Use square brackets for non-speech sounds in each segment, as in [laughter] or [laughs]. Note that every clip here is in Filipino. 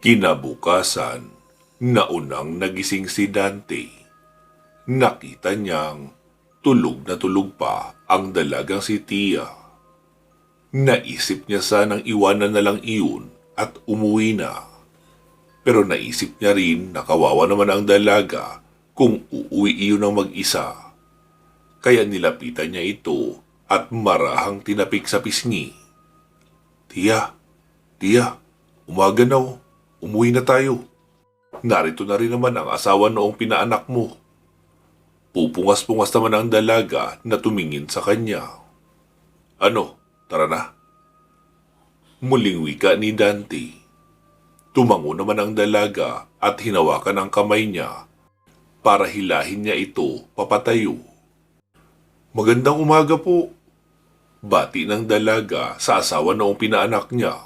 Kinabukasan, naunang nagising si Dante. Nakita niyang tulog na tulog pa ang dalagang si Tia. Naisip niya sanang iwanan na lang iyon at umuwi na. Pero naisip niya rin na kawawa naman ang dalaga kung uuwi iyon ng mag-isa. Kaya nilapitan niya ito at marahang tinapik sa pisngi. Tia, Tia, umaga na oh. Umuwi na tayo. Narito na rin naman ang asawa noong pinaanak mo. Pupungas-pungas naman ang dalaga na tumingin sa kanya. Ano, tara na. Muling wika ni Dante. Tumango naman ang dalaga at hinawakan ang kamay niya para hilahin niya ito papatayo. Magandang umaga po. Bati ng dalaga sa asawa noong pinaanak niya.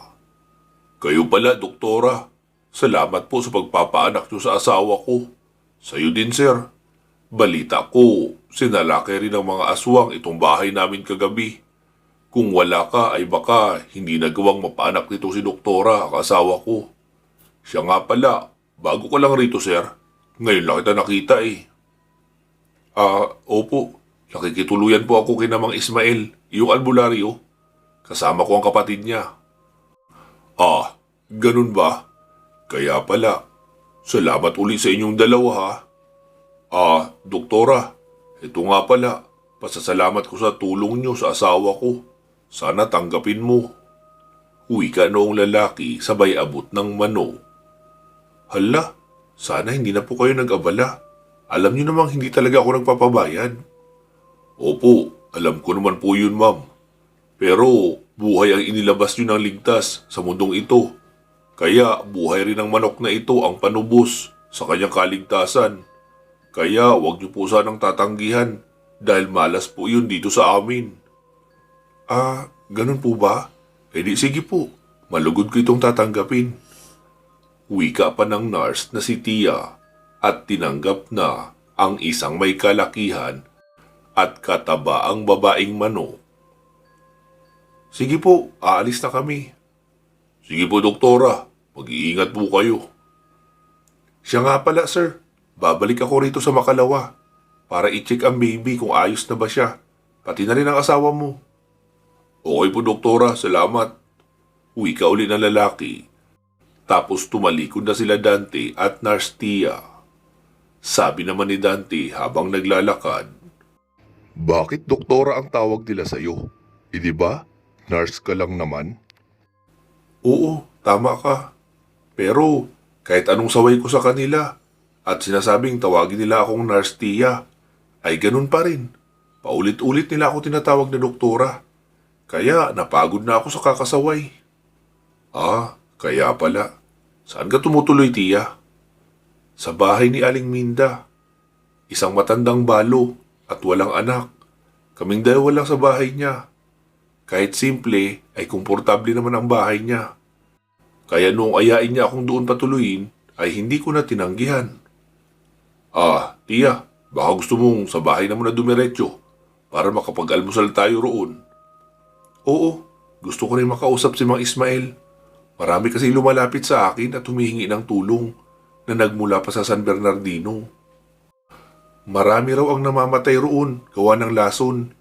Kayo pala, doktora. Salamat po sa pagpapaanak niyo sa asawa ko. Sa'yo din, sir. Balita ko, sinalaki rin ng mga aswang itong bahay namin kagabi. Kung wala ka ay baka hindi nagawang mapaanak nito si doktora, ang asawa ko. Siya nga pala, bago ko lang rito, sir. Ngayon lang kita nakita eh. Ah, opo. Nakikituluyan po ako kay Namang Ismael, yung albularyo. Kasama ko ang kapatid niya. Ah, ganun ba? Kaya pala, salamat uli sa inyong dalawa ha. Ah, doktora, ito nga pala, pasasalamat ko sa tulong niyo sa asawa ko. Sana tanggapin mo. Uwi ka noong lalaki sabay abot ng mano. Hala, sana hindi na po kayo nag-abala. Alam niyo namang hindi talaga ako nagpapabayad. Opo, alam ko naman po yun ma'am. Pero buhay ang inilabas niyo ng ligtas sa mundong ito. Kaya buhay rin ng manok na ito ang panubos sa kanyang kaligtasan. Kaya wag niyo po sanang tatanggihan dahil malas po yun dito sa amin. Ah, ganun po ba? Eh di sige po, malugod ko itong tatanggapin. Wika pa ng nurse na si Tia at tinanggap na ang isang may kalakihan at kataba ang babaeng manok. Sige po, aalis na kami. Sige po, doktora. Mag-iingat po kayo. Siya nga pala, sir. Babalik ako rito sa Makalawa para i-check ang baby kung ayos na ba siya. Pati na rin ang asawa mo. Okay po, doktora. Salamat. Uwi ka uli ng lalaki. Tapos tumalikod na sila Dante at Nurse Tia. Sabi naman ni Dante habang naglalakad. Bakit doktora ang tawag nila sa'yo? E di ba? Nurse ka lang naman? Oo, tama ka. Pero kahit anong saway ko sa kanila at sinasabing tawagin nila akong Nurse Tia, ay ganun pa rin. Paulit-ulit nila ako tinatawag na doktora. Kaya napagod na ako sa kakasaway. Ah, kaya pala. Saan ka tumutuloy, Tia? Sa bahay ni Aling Minda. Isang matandang balo at walang anak. Kaming dalawa lang sa bahay niya. Kahit simple, ay komportable naman ang bahay niya. Kaya noong ayain niya akong doon patuloyin, ay hindi ko na tinanggihan. Ah, tiya, baka gusto mong sa bahay na muna dumiretso para makapag-almusal tayo roon. Oo, gusto ko rin makausap si Mang Ismael. Marami kasi lumalapit sa akin at humihingi ng tulong na nagmula pa sa San Bernardino. Marami raw ang namamatay roon gawa ng lason.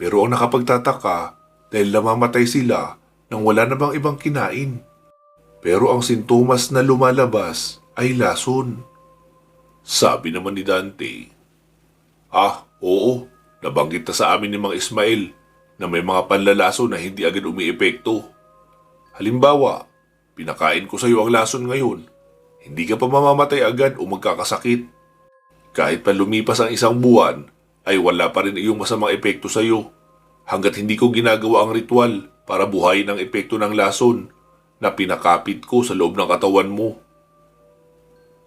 Pero ang nakapagtataka dahil namamatay sila nang wala na bang ibang kinain. Pero ang sintomas na lumalabas ay lason. Sabi naman ni Dante, Ah, oo, nabanggit na sa amin ni Mang Ismael na may mga panlalaso na hindi agad umiepekto. Halimbawa, pinakain ko sa iyo ang lason ngayon, hindi ka pa mamamatay agad o magkakasakit. Kahit pa lumipas ang isang buwan, ay wala pa rin iyong masamang epekto sa iyo hanggat hindi ko ginagawa ang ritual para buhayin ang epekto ng lason na pinakapit ko sa loob ng katawan mo.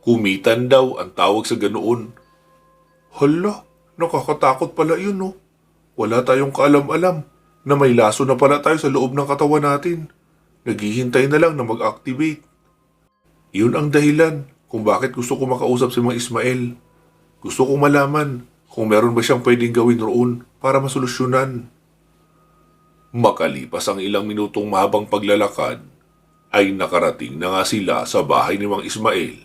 Kumitan daw ang tawag sa ganoon. Hala, nakakatakot pala yun no. Wala tayong kaalam-alam na may laso na pala tayo sa loob ng katawan natin. Naghihintay na lang na mag-activate. Iyon ang dahilan kung bakit gusto ko makausap si Mang Ismael. Gusto kong malaman kung meron ba siyang pwedeng gawin roon para masolusyonan. Makalipas ang ilang minutong mahabang paglalakad, ay nakarating na nga sila sa bahay ni Mang Ismael.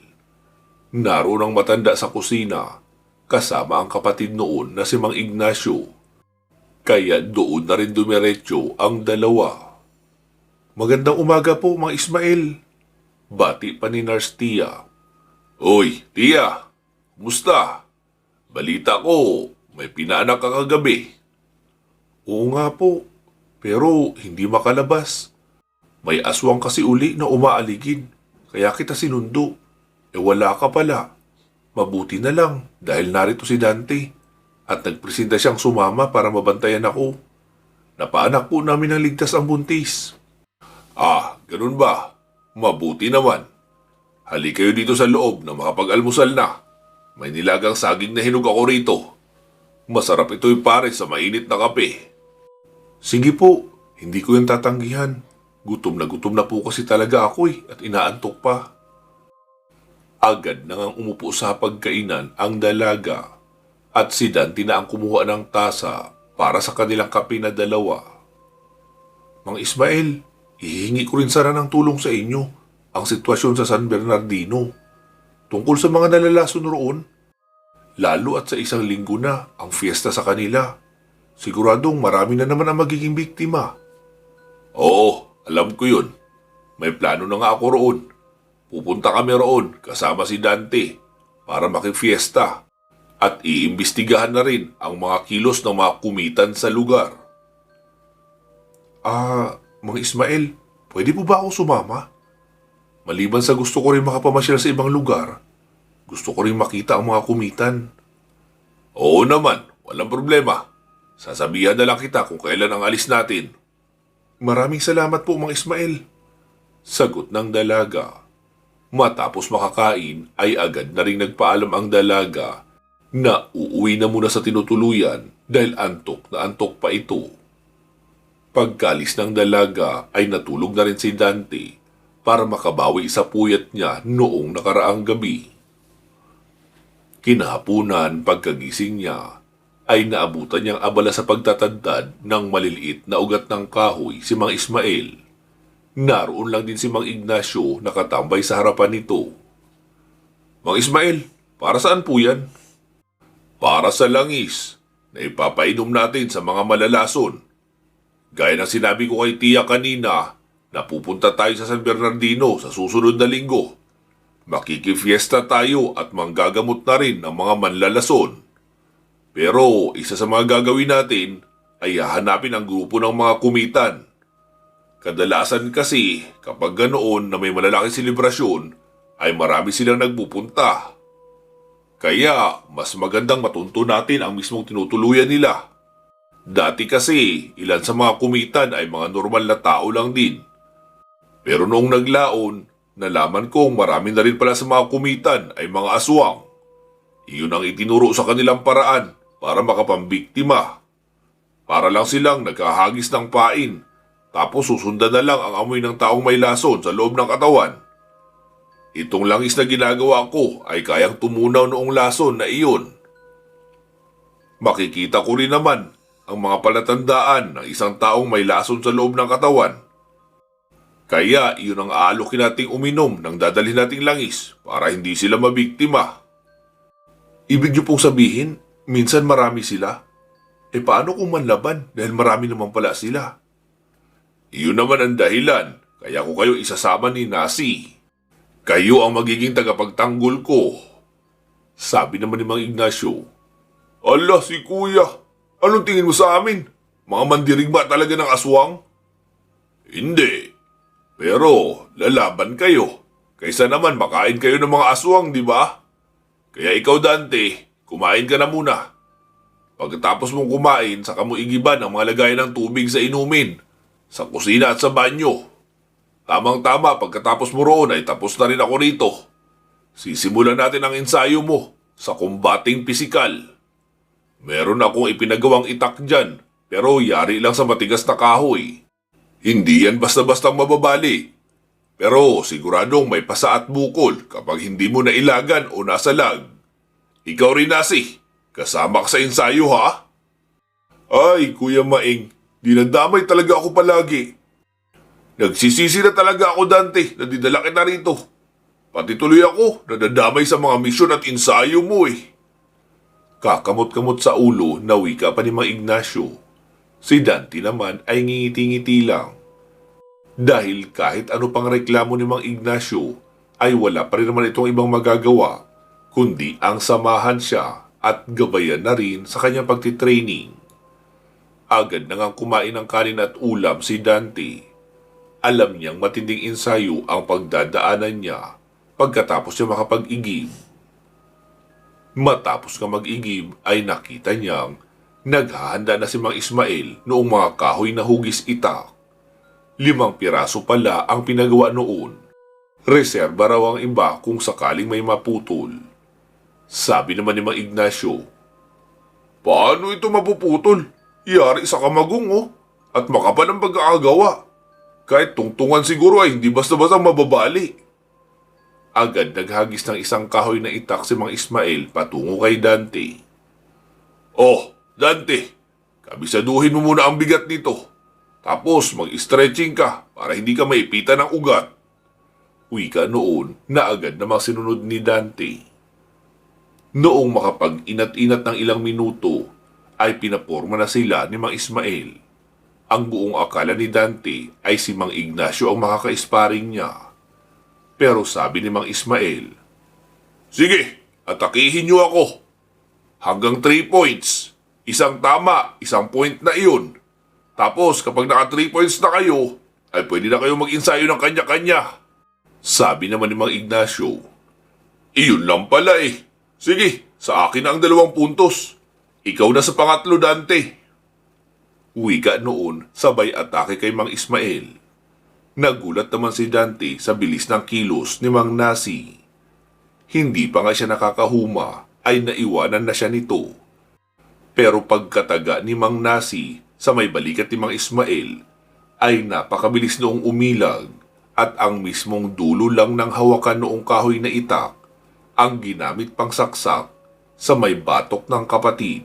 Naroon ang matanda sa kusina, kasama ang kapatid noon na si Mang Ignacio. Kaya doon na rin dumiretso ang dalawa. Magandang umaga po, Mang Ismael. Bati pa ni Nurse Tia. Oy, Tia, kumusta? Balita ko, may pinaanak ka kagabi. Oo nga po, pero hindi makalabas. May aswang kasi uli na umaaligid, kaya kita sinundo. E wala ka pala. Mabuti na lang dahil narito si Dante at nagpresenta siyang sumama para mabantayan ako. Napaanak po namin ng ligtas ang buntis. Ah, ganun ba? Mabuti naman. Hali kayo dito sa loob na makapag-almusal na. May nilagang saging na hinog ako rito. Masarap ito'y pare sa mainit na kape. Sige po, hindi ko yung tatanggihan. Gutom na gutom na po kasi talaga ako eh, at inaantok pa. Agad na ngang umupo sa pagkainan ang dalaga at si Dante na ang kumuha ng tasa para sa kanilang kape na dalawa. Mang Ismael, hihingi ko rin sana ng tulong sa inyo ang sitwasyon sa San Bernardino tungkol sa mga nalalason roon. Lalo at sa isang linggo na ang fiesta sa kanila. Siguradong marami na naman ang magiging biktima. Oo, alam ko yun. May plano na nga ako roon. Pupunta kami roon kasama si Dante para makifiesta at iimbestigahan na rin ang mga kilos ng mga kumitan sa lugar. Ah, mga Ismael, pwede po ba ako sumama? Maliban sa gusto ko rin makapamasyal sa ibang lugar, gusto ko rin makita ang mga kumitan. Oo naman, walang problema. Sasabihan na lang kita kung kailan ang alis natin. Maraming salamat po, Mang Ismael. Sagot ng dalaga. Matapos makakain ay agad na rin nagpaalam ang dalaga na uuwi na muna sa tinutuluyan dahil antok na antok pa ito. Pagkalis ng dalaga ay natulog na rin si Dante para makabawi sa puyat niya noong nakaraang gabi. Kinahapunan pagkagising niya ay naabutan niyang abala sa pagtatandad ng maliliit na ugat ng kahoy si Mang Ismael. Naroon lang din si Mang Ignacio nakatambay sa harapan nito. Mang Ismael, para saan po yan? Para sa langis na ipapainom natin sa mga malalason. Gaya ng sinabi ko kay Tia kanina na pupunta tayo sa San Bernardino sa susunod na linggo. Makikifiesta tayo at manggagamot na rin ng mga manlalason. Pero isa sa mga gagawin natin ay hahanapin ang grupo ng mga kumitan. Kadalasan kasi kapag ganoon na may malalaking selebrasyon ay marami silang nagpupunta. Kaya mas magandang matunto natin ang mismong tinutuluyan nila. Dati kasi ilan sa mga kumitan ay mga normal na tao lang din. Pero noong naglaon, nalaman kong marami na rin pala sa mga kumitan ay mga aswang. Iyon ang itinuro sa kanilang paraan para makapambiktima. Para lang silang nagkahagis ng pain, tapos susundan na lang ang amoy ng taong may lason sa loob ng katawan. Itong langis na ginagawa ko ay kayang tumunaw noong lason na iyon. Makikita ko rin naman ang mga palatandaan ng isang taong may lason sa loob ng katawan. Kaya iyon ang aalokin nating uminom ng dadalhin nating langis para hindi sila mabiktima. Ibig niyo pong sabihin, minsan marami sila? E paano kung manlaban dahil marami naman pala sila? Iyon naman ang dahilan kaya ko kayo isasama ni Nasi. Kayo ang magiging tagapagtanggol ko. Sabi naman ni Mang Ignacio. Allah si kuya, anong tingin mo sa amin? Mga mandirig ba talaga ng aswang? Hindi. Pero lalaban kayo. Kaysa naman makain kayo ng mga aswang, di ba? Kaya ikaw Dante, kumain ka na muna. Pagkatapos mong kumain, saka mo igiban ang mga lagayan ng tubig sa inumin, sa kusina at sa banyo. Tamang-tama, pagkatapos mo roon ay tapos na rin ako rito. Sisimulan natin ang ensayo mo sa kumbating pisikal. Meron akong ipinagawang itak dyan, pero yari lang sa matigas na kahoy. Hindi yan basta-bastang mababali. Pero siguradong may pasa at bukol kapag hindi mo nailagan o nasa lag. Ikaw rin nasi, kasama ka sa ensayo ha? Ay, Kuya Maing, dinadamay talaga ako palagi. Nagsisisi na talaga ako, Dante, na didala kita rito. Pati tuloy ako, nadadamay sa mga misyon at ensayo mo eh. Kakamot-kamot sa ulo na wika pa ni Mang Ignacio. Si Dante naman ay ngingiti-ngiti lang. Dahil kahit ano pang reklamo ni Mang Ignacio, ay wala pa rin naman itong ibang magagawa, kundi ang samahan siya at gabayan na rin sa kanyang pagtitraining. Agad na ngang kumain ng kanin at ulam si Dante. Alam niyang matinding ensayo ang pagdadaanan niya pagkatapos niya makapag-igib. Matapos nga mag-igib ay nakita niyang naghahanda na si Mang Ismael noong mga kahoy na hugis itak. Limang piraso pala ang pinagawa noon. Reserba raw ang iba kung sakaling may maputol. Sabi naman ni Mang Ignacio, Paano ito mapuputol? Yari sa kamagong oh. At makapal ang pag-aagawa. Kahit tungtungan siguro ay hindi basta-basta mababali. Agad naghagis ng isang kahoy na itak si Mang Ismael patungo kay Dante. Oh, Dante, kabisaduhin mo muna ang bigat nito. Tapos mag-stretching ka para hindi ka maipitan ng ugat. Wika noon na agad namang sinunod ni Dante. Noong makapag-inat-inat ng ilang minuto, ay pinaporma na sila ni Mang Ismael. Ang buong akala ni Dante ay si Mang Ignacio ang makaka-sparring niya. Pero sabi ni Mang Ismael, Sige, atakihin niyo ako. Hanggang 3 points. Isang tama, isang point na iyon. Tapos kapag naka 3 points na kayo, ay pwede na kayo mag-insayo ng kanya-kanya. Sabi naman ni Mang Ignacio, Iyon lang pala eh. Sige, sa akin ang dalawang puntos. Ikaw na sa pangatlo, Dante. Wika noon, sabay atake kay Mang Ismael. Nagulat naman si Dante sa bilis ng kilos ni Mang Nasi. Hindi pa nga siya nakakahuma ay naiwanan na siya nito. Pero pagkataga ni Mang Nasi sa may balikat ni Mang Ismael ay napakabilis noong umilag at ang mismong dulo lang ng hawakan noong kahoy na itak ang ginamit pang saksak sa may batok ng kapatid.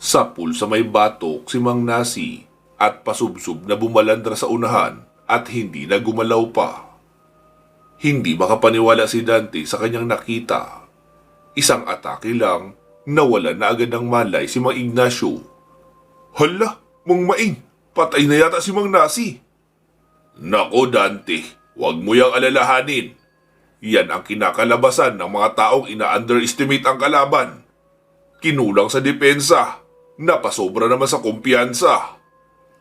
Sa pool sa may batok si Mang Nasi at pasubsob na bumalandra sa unahan at hindi na gumalaw pa. Hindi makapaniwala si Dante sa kanyang nakita. Isang atake lang, nawala na agad ng malay si Mang Ignacio. Hala, Mang Maing, patay na yata si Mang Nasi. Nako Dante, huwag mo yang alalahanin. Yan ang kinakalabasan ng mga taong ina-underestimate ang kalaban. Kinulang sa depensa, napasobra naman sa kumpiyansa.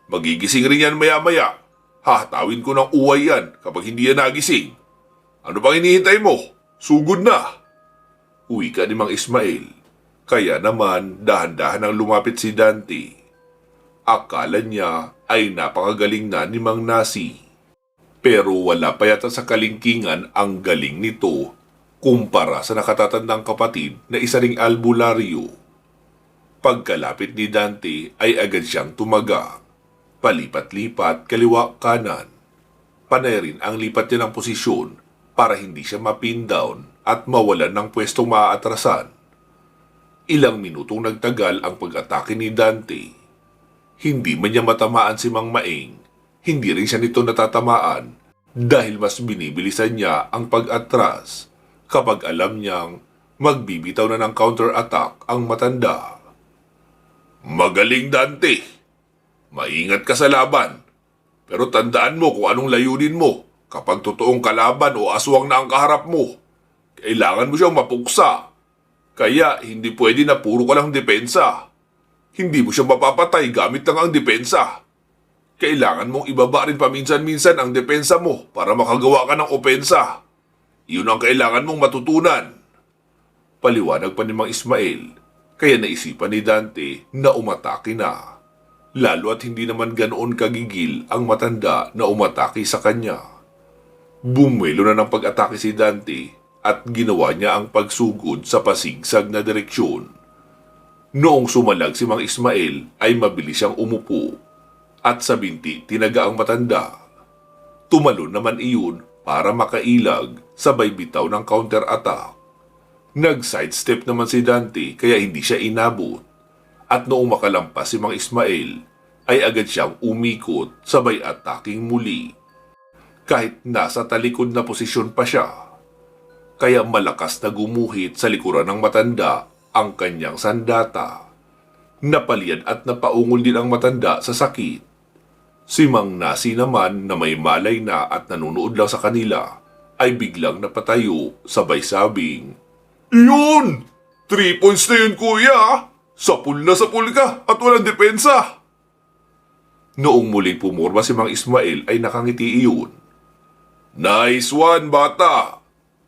Magigising rin yan maya-maya. Hahatawin ko ng uway yan kapag hindi yan nagising. Ano pang hinihintay mo? Sugod na! Uwi ka ni Mang Ismael. Kaya naman dahan-dahan ang lumapit si Dante. Akala niya ay napakagaling na ni Mang Nasi. Pero wala pa yata sa kalingkingan ang galing nito kumpara sa nakatatandang kapatid na isa ring albularyo. Pagkalapit ni Dante ay agad siyang tumaga. Palipat-lipat kaliwa kanan. Panay rin ang lipat niya ng posisyon para hindi siya mapin down at mawalan ng pwestong maaatrasan. Ilang minutong nagtagal ang pag-atake ni Dante. Hindi man niya matamaan si Mang Maing, hindi rin siya nito natatamaan dahil mas binibilisan niya ang pag-atras kapag alam niyang magbibitaw na ng counter-attack ang matanda. Magaling Dante! Maingat ka sa laban. Pero tandaan mo kung anong layunin mo kapag totoong kalaban o aswang na ang kaharap mo. Kailangan mo siyang mapuksa. Kaya hindi pwede na puro ka lang depensa. Hindi mo siya mapapatay gamit lang ang depensa. Kailangan mong ibaba rin paminsan-minsan ang depensa mo para makagawa ka ng opensa. Yun ang kailangan mong matutunan. Paliwanag pa ni Mang Ismael, kaya naisipan ni Dante na umatake na. Lalo at hindi naman ganoon kagigil ang matanda na umatake sa kanya. Bumwelo na ng pag-atake si Dante at ginawa niya ang pagsugod sa pasigsag na direksyon. Noong sumalag si Mang Ismael ay mabilis siyang umupo at sa binti tinaga ang matanda. Tumalon naman iyon para makailag sabay bitaw ng counter-attack. Nag-sidestep naman si Dante kaya hindi siya inabot. At noong makalampas si Mang Ismael, ay agad siyang umikot sabay ataking muli. kahit nasa talikod na posisyon pa siya. Kaya malakas na gumuhit sa likuran ng matanda ang kanyang sandata. Napalian at napaungol din ang matanda sa sakit. Si Mang Nasi naman na may malay na at nanonood lang sa kanila ay biglang napatayo sabay sabing, Iyon! Three points na yun kuya! Sapul na sapul ka at walang depensa! Noong muling pumurma si Mang Ismael ay nakangiti iyon. Nice one, bata!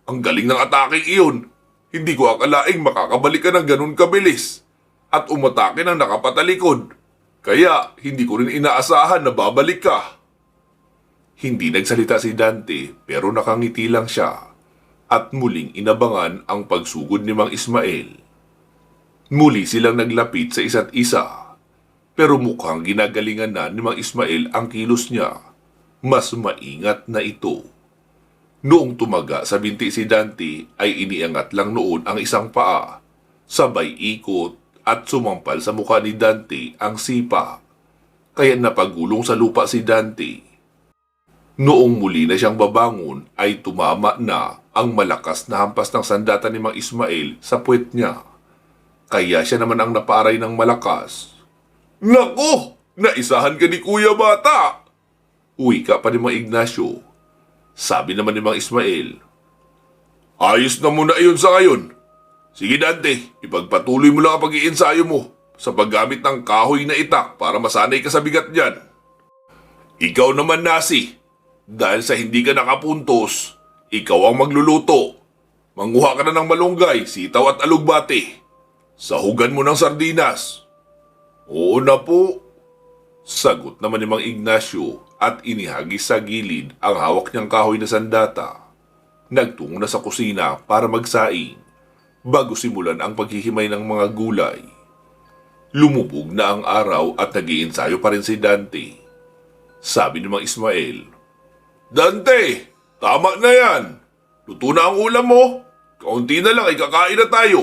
Ang galing ng atake iyon. Hindi ko akalaing makakabalik ka ng ganun kabilis at umatake ng nakapatalikod. Kaya hindi ko rin inaasahan na babalik ka. Hindi nagsalita si Dante pero nakangiti lang siya at muling inabangan ang pagsugod ni Mang Ismael. Muli silang naglapit sa isa't isa pero mukhang ginagalingan na ni Mang Ismael ang kilos niya. Mas maingat na ito. Noong tumaga sa binti si Dante ay iniangat lang noon ang isang paa. Sabay ikot at sumampal sa mukha ni Dante ang sipa. Kaya napagulong sa lupa si Dante. Noong muli na siyang babangon ay tumama na ang malakas na hampas ng sandata ni Mang Ismael sa puwet niya. Kaya siya naman ang naparay ng malakas. Nako! Naisahan ka ni Kuya Bata! Uwi ka pa ni Mang Ignacio. Sabi naman ni Mang Ismael, Ayos na muna iyon sa ngayon. Sige Dante, ipagpatuloy mo lang ang pag-iensayo mo sa paggamit ng kahoy na itak para masanay ka sa bigat niyan. Ikaw naman nasi, dahil sa hindi ka nakapuntos, ikaw ang magluluto. Manguha ka na ng malunggay, sitaw at alugbate. Sahugan mo ng sardinas. Oo na po. Sagot naman ni Mang Ignacio at inihagis sa gilid ang hawak niyang kahoy na sandata. Nagtungo na sa kusina para magsaing bago simulan ang paghihimay ng mga gulay. Lumubog na ang araw at nag-iinsayo pa rin si Dante. Sabi ni Mang Ismael, Dante, tama na yan. Luto na ang ulam mo. Kaunti na lang ay kakain na tayo.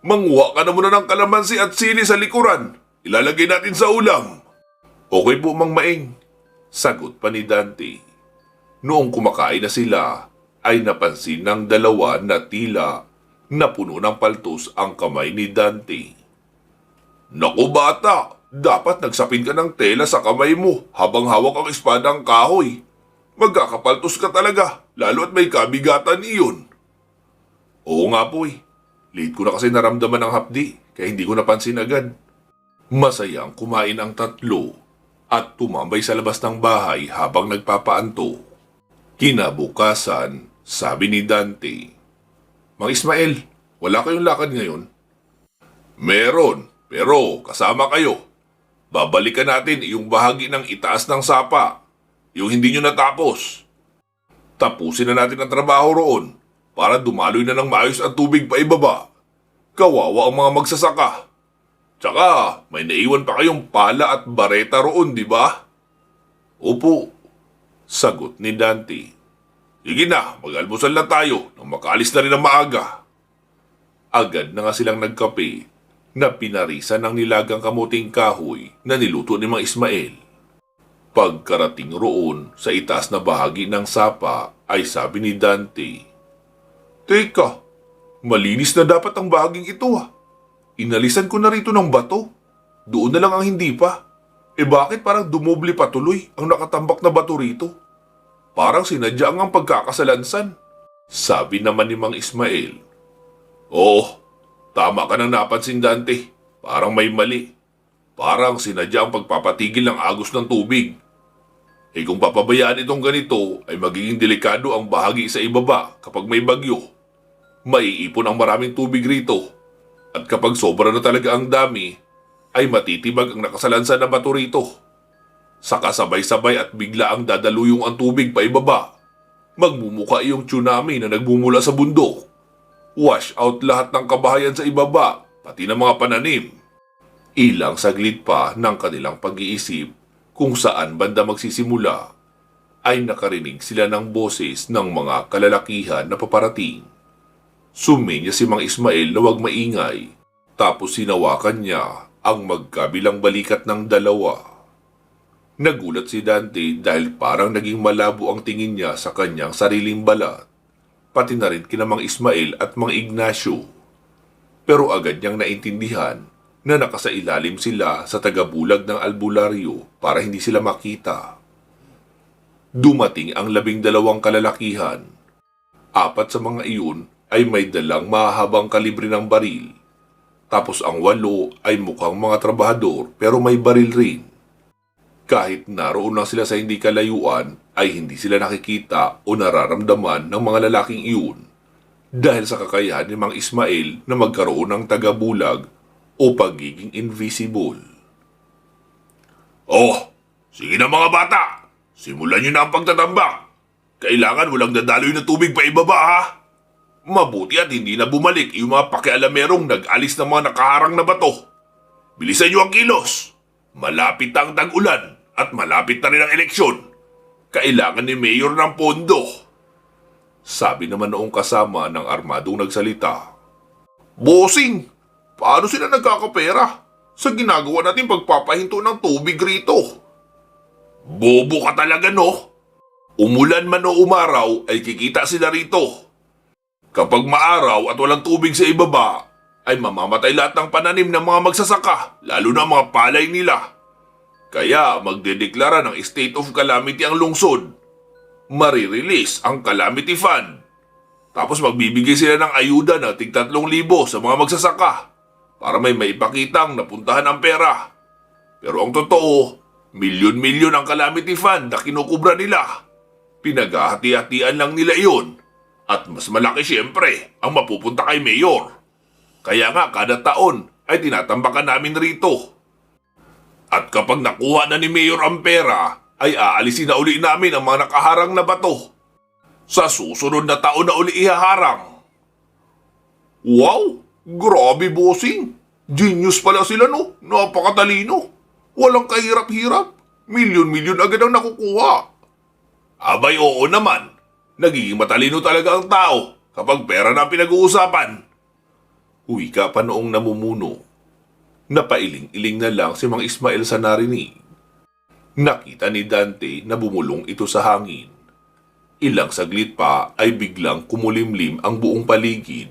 Manguha ka na muna ng kalamansi at sili sa likuran. Ilalagay natin sa ulam. Okay po, Mang Maing. Sagot pa ni Dante. Noong kumakain na sila, ay napansin ng dalawa na tila na puno ng paltos ang kamay ni Dante. Naku bata, dapat nagsapin ka ng tela sa kamay mo habang hawak ang espadang kahoy. Magkakapaltos ka talaga, lalo at may kabigatan iyon. Oo nga po eh. Late ko na kasi naramdaman ng hapdi, kaya hindi ko napansin agad. Masayang kumain ang tatlo at tumambay sa labas ng bahay habang nagpapaanto. Kinabukasan, sabi ni Dante, Mang Ismael, wala kayong lakad ngayon? Meron, pero kasama kayo. Babalikan natin yung bahagi ng itaas ng sapa, yung hindi nyo natapos. Tapusin na natin ang trabaho roon para dumaloy na ng maayos ang tubig pa ibaba. Kawawa ang mga magsasaka. Tsaka, may naiwan pa kayong pala at bareta roon, di ba? Opo, sagot ni Dante. Sige na, mag-almusal na tayo nang makaalis na rin ang maaga. Agad na nga silang nagkape na pinarisan ng nilagang kamuting kahoy na niluto ni Mang Ismael. Pagkarating roon sa itaas na bahagi ng sapa ay sabi ni Dante, Teka, malinis na dapat ang bahaging ito ah. Inalisan ko na rito ng bato. Doon na lang ang hindi pa. E bakit parang dumubli patuloy ang nakatambak na bato rito? Parang sinadya ang pagkakasalansan. Sabi naman ni Mang Ismael. Oo, tama ka nang napansin Dante. Parang may mali. Parang sinadya ang pagpapatigil ng agos ng tubig. Eh kung papabayaan itong ganito ay magiging delikado ang bahagi sa ibaba kapag may bagyo. Maiipon ang maraming tubig rito at kapag sobra na talaga ang dami, ay matitibag ang nakasalansan na bato rito. Saka sabay-sabay at bigla ang dadaluyong ang tubig pa ibaba. Magmumuka iyong tsunami na nagmumula sa bundok. Wash out lahat ng kabahayan sa ibaba, pati ng mga pananim. Ilang saglit pa ng kanilang pag-iisip kung saan banda magsisimula, ay nakarinig sila ng boses ng mga kalalakihan na paparating. Suminya si Mang Ismael na huwag maingay, tapos sinawakan niya ang magkabilang balikat ng dalawa. Nagulat si Dante dahil parang naging malabo ang tingin niya sa kanyang sariling balat, pati na rin kina Mang Ismael at Mang Ignacio. Pero agad niyang naintindihan na nakasailalim sila sa tagabulag ng albularyo para hindi sila makita. Dumating ang labing dalawang kalalakihan. Apat sa mga iyon ay may dalang mahabang kalibre ng baril. Tapos ang walo ay mukhang mga trabahador pero may baril rin. Kahit naroon lang sila sa hindi kalayuan, ay hindi sila nakikita o nararamdaman ng mga lalaking iyon dahil sa kakayahan ni Mang Ismael na magkaroon ng tagabulag o pagiging invisible. Oh, sige na mga bata! Simulan nyo na ang pagtatambak! Kailangan walang dadaloy na tubig pa ibaba ha! Mabuti at hindi na bumalik yung mga pakialamerong nag-alis ng mga nakaharang na bato. Bilisan nyo ang kilos! Malapit ang tag-ulan at malapit na rin ang eleksyon. Kailangan ni Mayor ng pondo. Sabi naman noong kasama ng armadong nagsalita. Bossing, paano sila nagkakapera sa ginagawa natin pagpapahinto ng tubig rito? Bobo ka talaga no? Umulan man o umaraw ay kikita sila rito. Kapag maaraw at walang tubig sa ibaba, ay mamamatay lahat ng pananim ng mga magsasaka, lalo na mga palay nila. Kaya magdedeklara ng state of calamity ang lungsod. Marirelease ang calamity fund. Tapos magbibigay sila ng ayuda na tig 3,000 sa mga magsasaka para may maipakitang napuntahan ang pera. Pero ang totoo, milyon-milyon ang calamity fund na kinukubra nila. Pinaghahati-hatian lang nila iyon. At mas malaki siyempre ang mapupunta kay Mayor. Kaya nga kada taon ay tinatambakan namin rito. At kapag nakuha na ni Mayor ang pera, ay aalisin na uli namin ang mga nakaharang na bato. Sa susunod na taon na uli ihaharang. Wow! Grabe, bossing! Genius pala sila, no? Napakatalino. Walang kahirap-hirap. Milyon-milyon agad ang nakukuha. Abay, oo naman. Nagiging matalino talaga ang tao kapag pera na pinag-uusapan. Uwi ka pa noong namumuno. Napailing-iling na lang si Mang Ismael sa narinig. Nakita ni Dante na bumulong ito sa hangin. Ilang saglit pa ay biglang kumulimlim ang buong paligid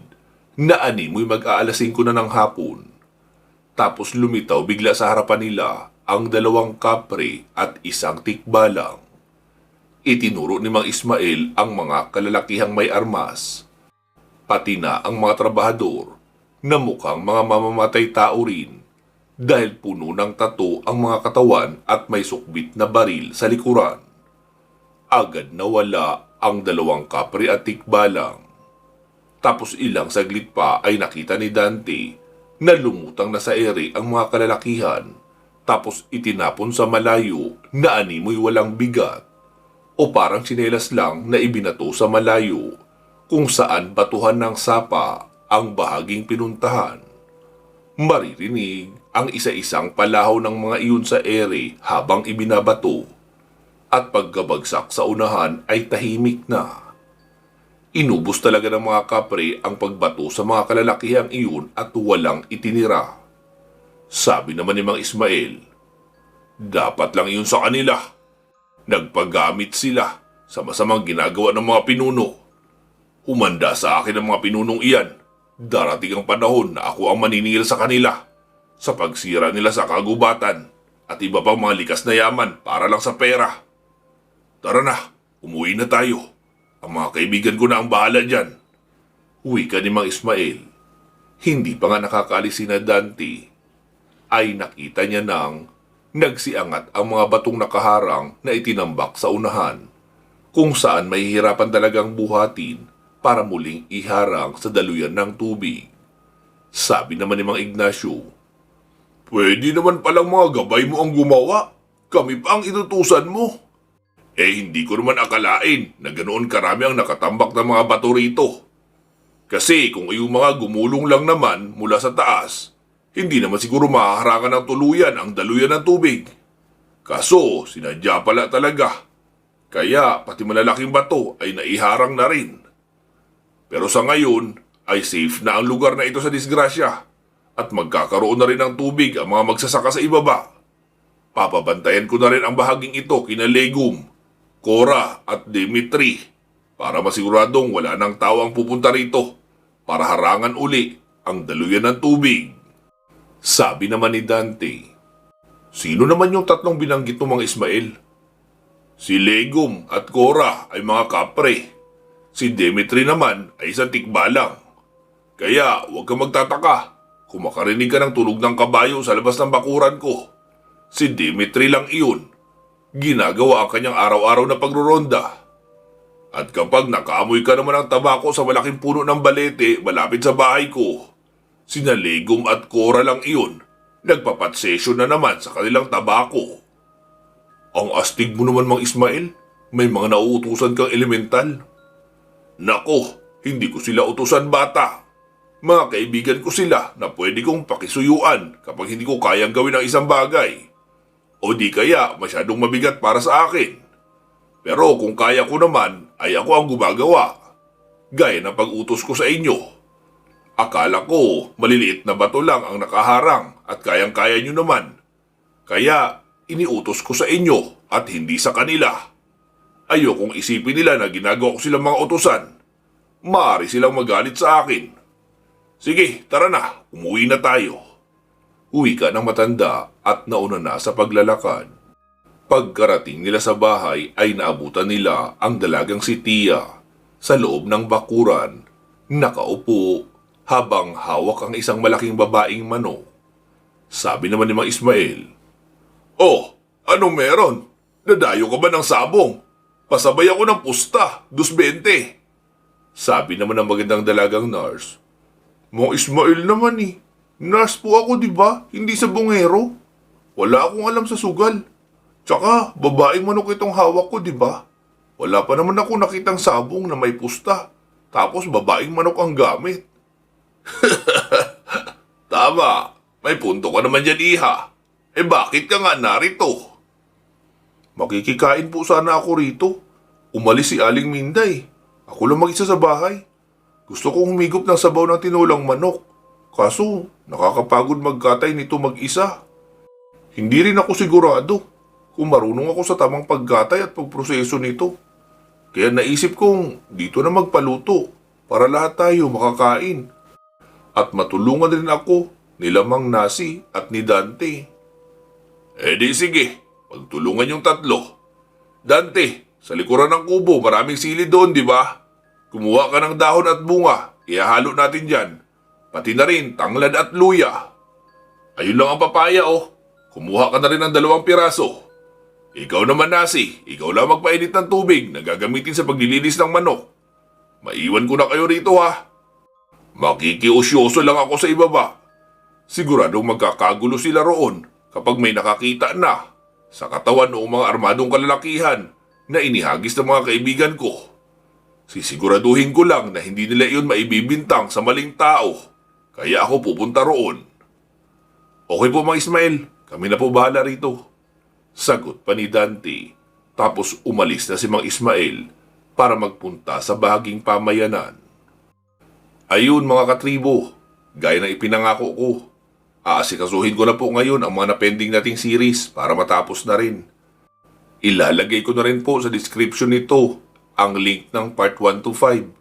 na animoy mag-aalas 5 na ng hapon. Tapos lumitaw bigla sa harapan nila ang dalawang kapre at isang tikbalang. Itinuro ni Mang Ismael ang mga kalalakihang may armas. Pati na ang mga trabahador na mukhang mga mamamatay tao rin dahil puno ng tato ang mga katawan at may sukbit na baril sa likuran. Agad nawala ang dalawang kapre at tikbalang. Tapos ilang saglit pa ay nakita ni Dante na lumutang na sa ere ang mga kalalakihan tapos itinapon sa malayo na animoy walang bigat o parang sinelas lang na ibinato sa malayo kung saan batuhan ng sapa ang bahaging pinuntahan. Maririnig ang isa-isang palahaw ng mga iyon sa ere habang ibinabato at pagkabagsak sa unahan ay tahimik na. Inubos talaga ng mga kapre ang pagbato sa mga kalalakihang iyon at walang itinira. Sabi naman ni Mang Ismael, dapat lang iyon sa kanila. Nagpagamit sila sa masamang ginagawa ng mga pinuno. Humanda sa akin ang mga pinunong iyan. Darating ang panahon na ako ang maniningil sa kanila sa pagsira nila sa kagubatan at iba pang mga likas na yaman para lang sa pera. Tara na, umuwi na tayo. Ang mga kaibigan ko na ang bahala dyan. Uwi ka ni Mang Ismael. Hindi pa nga nakakaalis si na Dante. Ay nakita niya nang nagsiangat ang mga batong nakaharang na itinambak sa unahan kung saan may hirapan talagang buhatin para muling iharang sa daluyan ng tubig. Sabi naman ni Mang Ignacio, Pwede naman palang mga gabay mo ang gumawa. Kami pa ang inutusan mo. Eh hindi ko naman akalain na ganoon karami ang nakatambak ng mga bato rito. Kasi kung yung mga gumulong lang naman mula sa taas, hindi naman siguro mahaharangan ng tuluyan ang daluyan ng tubig. Kaso sinadya pala talaga. Kaya pati malalaking bato ay naiharang na rin. Pero sa ngayon ay safe na ang lugar na ito sa disgrasya at magkakaroon na rin ng tubig ang mga magsasaka sa ibaba. papabantayan ko na rin ang bahaging ito kina Legum, Cora at Dimitri para masiguradong wala nang tao ang pupunta rito para harangan uli ang daluyan ng tubig. Sabi naman ni Dante, Sino naman yung tatlong binanggit mo mga Ismael? Si Legum at Cora ay mga kapre. Si Dimitri naman ay isang tikbalang. Kaya huwag kang magtataka kung makarinig ka ng tulog ng kabayo sa labas ng bakuran ko. Si Dimitri lang iyon. Ginagawa ang kanyang araw-araw na pagruronda. At kapag nakaamoy ka naman ng tabako sa malaking puno ng balete malapit sa bahay ko, sina Legum at Cora lang iyon. Nagpapatsesyon na naman sa kanilang tabako. Ang astig mo naman, Mang Ismael. May mga nauutusan kang elemental. Nako, hindi ko sila utusan bata. Mga kaibigan ko sila na pwede kong pakisuyuan kapag hindi ko kayang gawin ang isang bagay. O di kaya masyadong mabigat para sa akin. Pero kung kaya ko naman, ay ako ang gumagawa. Gaya ng pag-utos ko sa inyo. Akala ko maliliit na bato lang ang nakaharang at kayang-kaya nyo naman. Kaya iniutos ko sa inyo at hindi sa kanila. Ayokong isipin nila na ginagawa ko silang mga utusan. Maari silang magalit sa akin. Sige, tara na, umuwi na tayo. Uwi ka ng matanda at nauna na sa paglalakad. Pagkarating nila sa bahay ay naabutan nila ang dalagang si Tia sa loob ng bakuran, nakaupo habang hawak ang isang malaking babaeng manok. Sabi naman ni Mang Ismael, Oh, anong meron? Nadayo ka ba ng sabong? Pasabay ako ng pusta, dus 20. Sabi naman ng magandang dalagang nurse, Mang Ismael naman eh. Nurse po ako, di ba? Hindi sa bungero. Wala akong alam sa sugal. Tsaka, babaeng manok itong hawak ko, di ba? Wala pa naman ako nakitang sabong na may pusta. Tapos babaeng manok ang gamit. [laughs] Tama. May punto ka naman dyan, Iha. Eh bakit ka nga narito? Makikikain po sana ako rito. Umalis si Aling Minday. Ako lang mag-isa sa bahay. Gusto kong humigop ng sabaw ng tinulang manok. Kaso, nakakapagod magkatay nito mag-isa. Hindi rin ako sigurado kung marunong ako sa tamang paggatay at pagproseso nito. Kaya naisip kong dito na magpaluto para lahat tayo makakain. At matulungan rin ako nila Mang Nasi at ni Dante. Eh di sige, pagtulungan yung tatlo. Dante, sa likuran ng kubo maraming sili doon, di ba? Kumuha ka ng dahon at bunga, ihahalo natin dyan. Pati na rin tanglad at luya. Ayun lang ang papaya oh. Kumuha ka na rin ng dalawang piraso. Ikaw naman nasi, ikaw lang magpainit ng tubig na gagamitin sa paglilinis ng manok. Maiwan ko na kayo rito ha. Makikiusyoso lang ako sa ibaba. Siguradong magkakagulo sila roon kapag may nakakita na sa katawan ng mga armadong kalalakihan na inihagis ng mga kaibigan ko. Sisiguraduhin ko lang na hindi nila iyon maibibintang sa maling tao. Kaya ako pupunta roon. Okay po mga Ismael, kami na po bahala rito. Sagot pa ni Dante. Tapos umalis na si Mang Ismael para magpunta sa bahaging pamayanan. Ayun mga katribo, gaya ng ipinangako ko. Aasikasuhin ko na po ngayon ang mga napending nating series para matapos na rin. Ilalagay ko na rin po sa description nito ang link ng part 1 to 5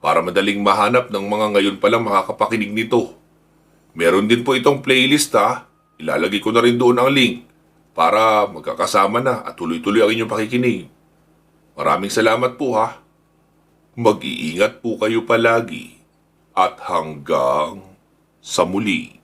para madaling mahanap ng mga ngayon palang makakapakinig nito. Meron din po itong playlist ha. Ilalagay ko na rin doon ang link para magkakasama na at tuloy-tuloy ang inyong pakikinig. Maraming salamat po ha. Mag-iingat po kayo palagi at hanggang sa muli.